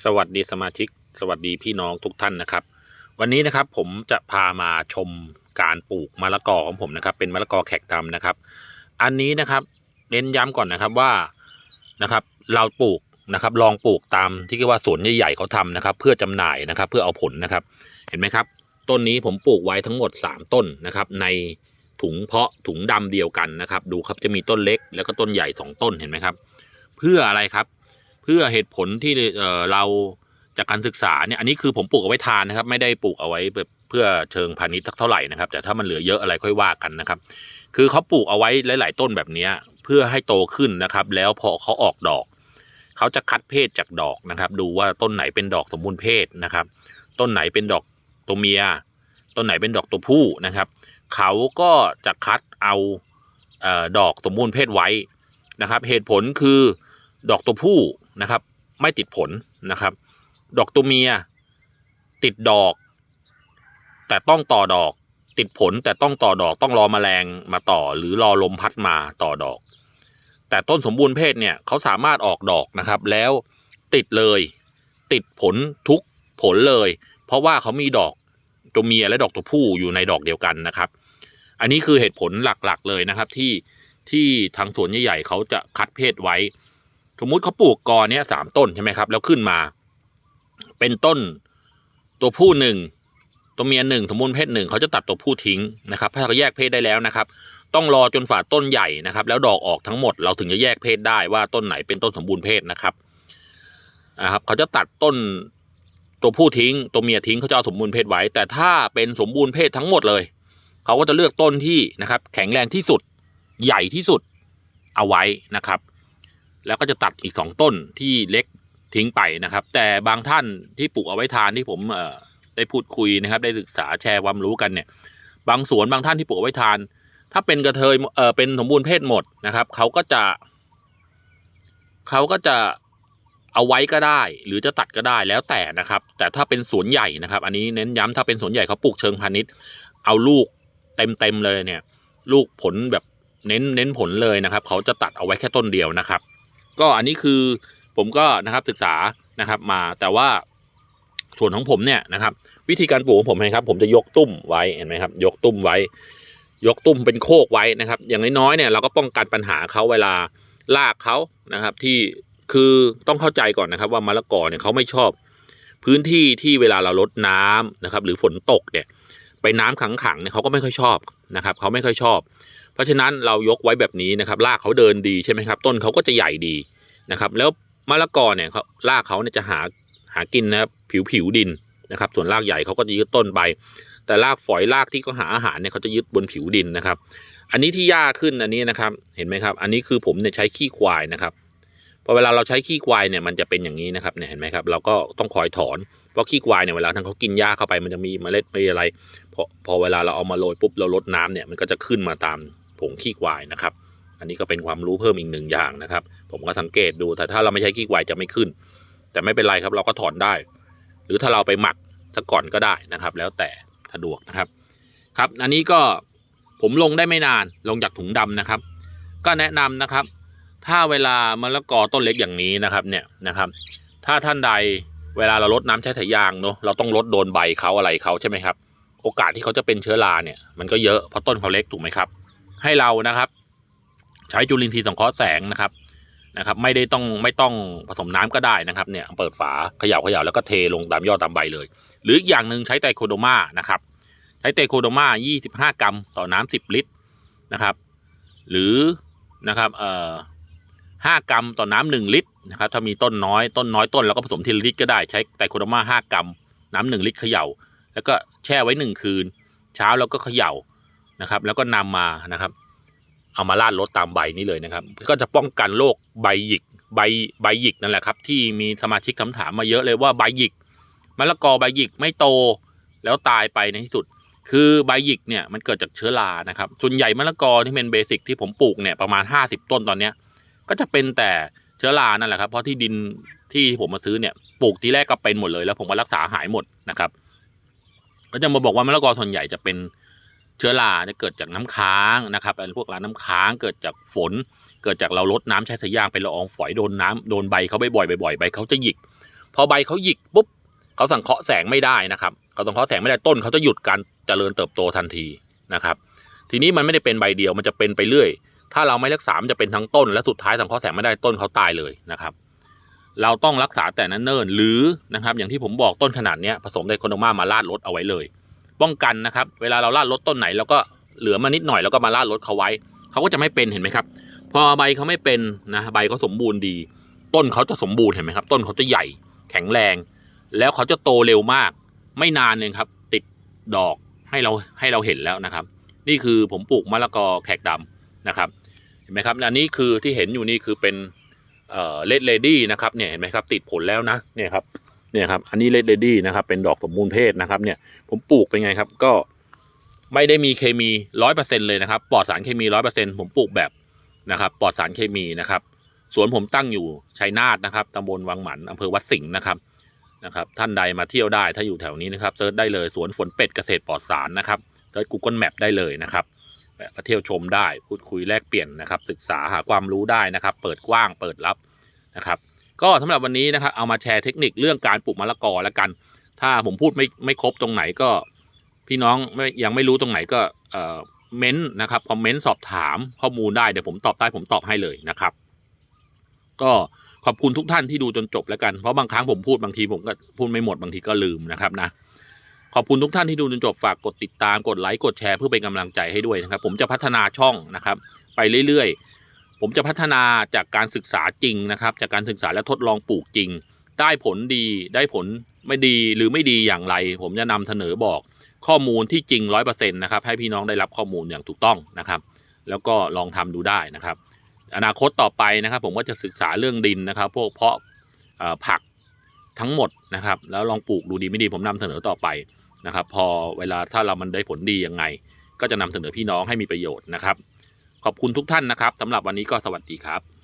สวัสดีสมาชิก สวัสดีพี่น้องทุกท่านนะครับ วันนี้นะครับผมจะพามาชมการปลูกมะละกอของผมนะครับ เป็นมะละกอแขกดำนะครับ อันนี้นะครับเน้นย้ำก่อนนะครับว่านะครับเราปลูกนะครับลองปลูกตามที่เรียกว่าสวนใหญ่ๆเขาทำนะครับ เพื่อจำหน่ายนะครับ เพื่อเอาผลนะครับ เห็นไหมครับ ต้นนี้ผมปลูกไว้ทั้งหมด 3 ต้นนะครับ ในถุงเพาะถุงดำเดียวกันนะครับ ดูครับจะมีต้นเล็ก แล้วก็ต้นใหญ่ 2 ต้นเห็นไหมครับ เพื่ออะไรครับ เพื่อเหตุผลที่เราจากการศึกษาเนี่ยอันนี้คือผมปลูกเอาไว้ทานนะครับ ไม่ได้ปลูกเอาไว้แบบเพื่อเชิงพาณิชย์สักเท่าไหร่นะครับ แต่ถ้ามันเหลือเยอะอะไรค่อยว่ากันนะครับ คือเขาปลูกเอาไว้หลาย ๆ ต้นแบบนี้เพื่อให้โตขึ้นนะครับ แล้วพอเขาออกดอก เขาจะคัดเพศจากดอกนะครับ ดูว่าต้นไหนเป็นดอกสมบูรณ์เพศนะครับ ต้นไหนเป็นดอกตัวเมีย ต้นไหนเป็นดอกตัวผู้นะครับ เขาก็จะคัดเอาเออดอกสมบูรณ์เพศไว้นะครับ เหตุผลคือดอกตัวผู้ นะครับ ไม่ติดผลนะครับ ดอกตัวเมีย ติดดอก แต่ต้องต่อดอก ติดผลแต่ต้องต่อดอกต้องรอแมลงมาต่อ หรือรอลมพัดมาต่อดอก แต่ต้นสมบูรณ์เพศเนี่ยเขาสามารถออกดอกนะครับ แล้วติดเลย ติดผลทุกผลเลย เพราะว่าเขามีดอกตัวเมียและดอกตัวผู้อยู่ในดอกเดียวกันนะครับ อันนี้คือเหตุผลหลักๆเลยนะครับที่ที่ทางสวนใหญ่ๆเขาจะคัดเพศไว้ สมมุติเขาปลูกกอเนี้ยสามต้นใช่ไหมครับ แล้วขึ้นมา เป็นต้นตัวผู้หนึ่งตัวเมียหนึ่งสมมูลเพศหนึ่งเขาจะตัดตัวผู้ทิ้งนะครับ ถ้าเขาแยกเพศได้แล้วนะครับ ต้องรอจนฝ่าต้นใหญ่นะครับ แล้วดอกออกทั้งหมดเราถึงจะแยกเพศได้ว่าต้นไหนเป็นต้นสมบูรณ์เพศนะครับนะครับเขาจะตัดต้นตัวผู้ทิ้ง ตัวเมียทิ้งเขาจะเอาสมบูรณ์เพศไว้ แต่ถ้าเป็นสมบูรณ์เพศทั้งหมดเลย เขาก็จะเลือกต้นที่นะครับ แข็งแรงที่สุดใหญ่ที่สุดเอาไว้นะครับ แล้วก็จะตัดอีกสองต้นที่เล็กทิ้งไปนะครับ แต่บางท่านที่ปลูกเอาไว้ทานที่ผมได้พูดคุยนะครับ ได้ศึกษาแชร์ความรู้กันเนี่ย บางสวนบางท่านที่ปลูกเอาไว้ทาน ถ้าเป็นกระเทยเออเป็นสมบูรณ์เพศหมดนะครับเขาก็จะเขาก็จะเอาไว้ก็ได้ หรือจะตัดก็ได้แล้วแต่นะครับ แต่ถ้าเป็นสวนใหญ่นะครับ อันนี้เน้นย้ำถ้าเป็นสวนใหญ่เขาปลูกเชิงพาณิชย์ เอาลูกเต็มเต็มๆเลยเนี่ย ลูกผลแบบเน้นเน้นผลเลยนะครับ เขาจะตัดเอาไว้แค่ต้นเดียวนะครับ ก็อันนี้คือผมก็นะครับศึกษานะครับมาแต่ว่าส่วนของผมเนี่ยนะครับ วิธีการปลูกของผมนะครับ ผมจะยกตุ้มไว้เห็นไหมครับ ยกตุ้มไว้ ยกตุ้มเป็นโคกไว้นะครับ อย่างน้อยๆเนี่ยเราก็ป้องกันปัญหาเขาเวลาลากเขานะครับที่คือต้องเข้าใจก่อนนะครับ ว่ามะละกอเนี่ยเขาไม่ชอบ พื้นที่ที่เวลาเราลดน้ำนะครับ หรือฝนตกเนี่ย ไปน้ำขังๆเนี่ยเขาก็ไม่ค่อยชอบนะครับเขาไม่ค่อยชอบ เพราะฉะนั้นเรายกไว้แบบนี้นะครับรากเขาเดินดีใช่ไหมครับ ต้นเขาก็จะใหญ่ดีนะครับ แล้วมะละกอเนี่ยเขารากเขาเนี่ยจะหาหากินนะครับผิวผิวดินนะครับ ส่วนรากใหญ่เขาก็จะยึดต้นไป แต่รากฝอยรากที่เขาหาอาหารเนี่ยเขาจะยึดบนผิวดินนะครับ อันนี้ที่หญ้าขึ้นอันนี้นะครับ เห็นไหมครับ อันนี้คือผมเนี่ยใช้ขี้ควายนะครับพอเวลาเราใช้ขี้ควายเนี่ยมันจะเป็นอย่างนี้นะครับเนี่ยเห็นไหมครับ เราก็ต้องคอยถอน เพราะขี้ควายเนี่ยเวลาทั้งเขากินหญ้าเข้าไปมันจะมีเมล็ดมีอะไรพอพอเวลาเราเอามาโรยปุ๊บเราลดน้ำเนี่ยมันก็จะขึ้นมาตามผงขี้ควายนะครับ อันนี้ก็เป็นความรู้เพิ่มอีกหนึ่งอย่างนะครับ ผมก็สังเกตดูแต่ถ้าเราไม่ใช้ขี้ควายจะไม่ขึ้น แต่ไม่เป็นไรครับเราก็ถอนได้ หรือถ้าเราไปหมักซะก่อนก็ได้นะครับ แล้วแต่สะดวกนะครับครับ อันนี้ก็ผมลงได้ไม่นานลงจากถุงดำนะครับ ก็แนะนำนะครับ ถ้าเวลามะละกอต้นเล็กอย่างนี้นะครับเนี่ยนะครับ ถ้าท่านใด เวลาเราลดน้ำใช้สายยางเนาะเราต้องลดโดนใบเขาอะไรเขาใช่ไหมครับ โอกาสที่เขาจะเป็นเชื้อราเนี่ยมันก็เยอะเพราะต้นเขาเล็กถูกไหมครับ ให้เรานะครับ ใช้จุลินทรีย์สังเคราะห์แสงนะครับนะครับ ไม่ได้ต้องไม่ต้องผสมน้ำก็ได้นะครับเนี่ยเปิดฝาเขย่าเขย่าแล้วก็เทลงตามยอดตามใบเลย หรืออีกอย่างหนึ่งใช้ไตโคโดมานะครับ ใช้ไตโคโดมา25 กรัม ต่อน้ำ10 ลิตรนะครับ หรือนะครับเอ่อ 5 กรัมต่อน้ำหนึ่งลิตรนะครับถ้ามีต้นน้อยต้นน้อยต้นเราก็ผสมทีละลิตรก็ได้ใช้ไตโคโดมา 5 กรัม น้ำหนึ่งลิตรเขย่า แล้วก็แช่ไว้หนึ่งคืน เช้าเราก็เขย่านะครับ แล้วก็นำมานะครับ เอามาลาดรถตามใบนี้เลยนะครับ ก็จะป้องกันโรคใบหยิกใบใบหยิกนั่นแหละครับ ที่มีสมาชิกคำถามมาเยอะเลยว่าใบหยิกมะละกอใบหยิกไม่โตแล้วตายไปในที่สุด คือใบหยิกเนี่ยมันเกิดจากเชื้อรานะครับส่วนใหญ่มะละกอที่เป็นเบสิกที่ผมปลูกเนี่ยประมาณ 50 ต้นตอนเนี้ย ก็จะเป็นแต่เชื้อรานั่นแหละครับ เพราะที่ดินที่ผมมาซื้อเนี่ยปลูกทีแรกก็เป็นหมดเลย แล้วผมก็รักษาหายหมดนะครับ ก็จะมาบอกว่ามะละกอส่วนใหญ่จะเป็นเชื้อราจะเกิดจากน้ำค้างนะครับเป็นพวกราน้ำค้างเกิดจากฝน เกิดจากเราลดน้ำใช้สายยางไปละอองฝอยโดนน้ำโดนใบเขาบ่อยๆบ่อยๆใบเขาจะหยิก พอใบเขาหยิกปุ๊บเขาสังเคราะห์แสงไม่ได้นะครับเขาสังเคราะห์แสงไม่ได้ต้นเขาจะหยุดการเจริญเติบโตทันทีนะครับ ทีนี้มันไม่ได้เป็นใบเดียวมันจะเป็นไปเรื่อย ถ้าเราไม่รักษามันจะเป็นทั้งต้น และสุดท้ายสังเคราะห์แสงไม่ได้ต้นเขาตายเลยนะครับ เราต้องรักษาแต่นั้นเนิ่นหรือนะครับอย่างที่ผมบอกต้นขนาดนี้ผสมไดโคโนมามาลาดรถเอาไว้เลย ป้องกันนะครับ เวลาเราลาดรถต้นไหนเราก็เหลือมานิดหน่อยแล้วก็มาลาดรถเขาไว้ เขาก็จะไม่เป็นเห็นไหมครับ พอใบเขาไม่เป็นนะใบเขาสมบูรณ์ดี ต้นเขาจะสมบูรณ์เห็นไหมครับ ต้นเขาจะใหญ่แข็งแรง แล้วเขาจะโตเร็วมาก ไม่นานเองครับ ติดดอกให้เราให้เราเห็นแล้วนะครับ นี่คือผมปลูกมะละกอแขกดำ นะครับเห็นไหมครับอันนี้คือที่เห็นอยู่นี่คือเป็นเอ่อเลดเลดี้นะครับเนี่ยเห็นไหมครับติดผลแล้วนะเนี่ยครับเนี่ยครับอันนี้เลดเลดี้นะครับเป็นดอกสมบูรณ์เพศนะครับเนี่ยผมปลูกเป็นไงครับก็ไม่ได้มีเคมีร้อยเปอร์เซ็นเลยนะครับปลอดสารเคมีร้อยเปอร์เซ็นผมปลูกแบบนะครับปลอดสารเคมีนะครับสวนผมตั้งอยู่ชัยนาทนะครับตำบลวังหมันอำเภอวัดสิงห์นะครับนะครับ ท่านใดมาเที่ยวได้ถ้าอยู่แถวนี้นะครับเซิร์ชได้เลยสวนฝนเป็ดเกษตรปลอดสารนะครับเซิร์ช Google Map ได้เลยนะครับ มาเที่ยวชมได้ พูดคุยแลกเปลี่ยนนะครับ ศึกษาหาความรู้ได้นะครับ เปิดกว้างเปิดรับนะครับ ก็สำหรับวันนี้นะครับเอามาแชร์เทคนิคเรื่องการปลูกมะละกอแล้วกัน ถ้าผมพูดไม่ไม่ครบตรงไหนก็ พี่น้องไม่ยังไม่รู้ตรงไหนก็เอ่อเม้นนะครับคอมเมนต์สอบถามข้อมูลได้เดี๋ยวผมตอบได้ผมตอบให้เลยนะครับ ก็ขอบคุณทุกท่านที่ดูจนจบแล้วกันเพราะบางครั้งผมพูดบางทีผมก็พูดไม่หมดบางทีก็ลืมนะครับนะ ขอบคุณทุกท่านที่ดูจนจบฝากกดติดตามกดไลค์กดแชร์เพื่อเป็นกำลังใจให้ด้วยนะครับ ผมจะพัฒนาช่องนะครับ ไปเรื่อยๆ ผมจะพัฒนาจากการศึกษาจริงนะครับ จากการศึกษาและทดลองปลูกจริง ได้ผลดีได้ผลไม่ดีหรือไม่ดีอย่างไร ผมจะนำเสนอบอกข้อมูลที่จริงร้อยเปอร์เซ็นต์นะครับให้พี่น้องได้รับข้อมูลอย่างถูกต้องนะครับ แล้วก็ลองทำดูได้นะครับ อนาคตต่อไปนะครับ ผมก็จะศึกษาเรื่องดินนะครับ พวกเพาะผักทั้งหมดนะครับ แล้วลองปลูกดูดีไม่ดีผมนำเสนอต่อไป นะครับ พอเวลาถ้าเรามันได้ผลดียังไง ก็จะนำเสนอพี่น้องให้มีประโยชน์นะครับ ขอบคุณทุกท่านนะครับสำหรับวันนี้ก็สวัสดีครับ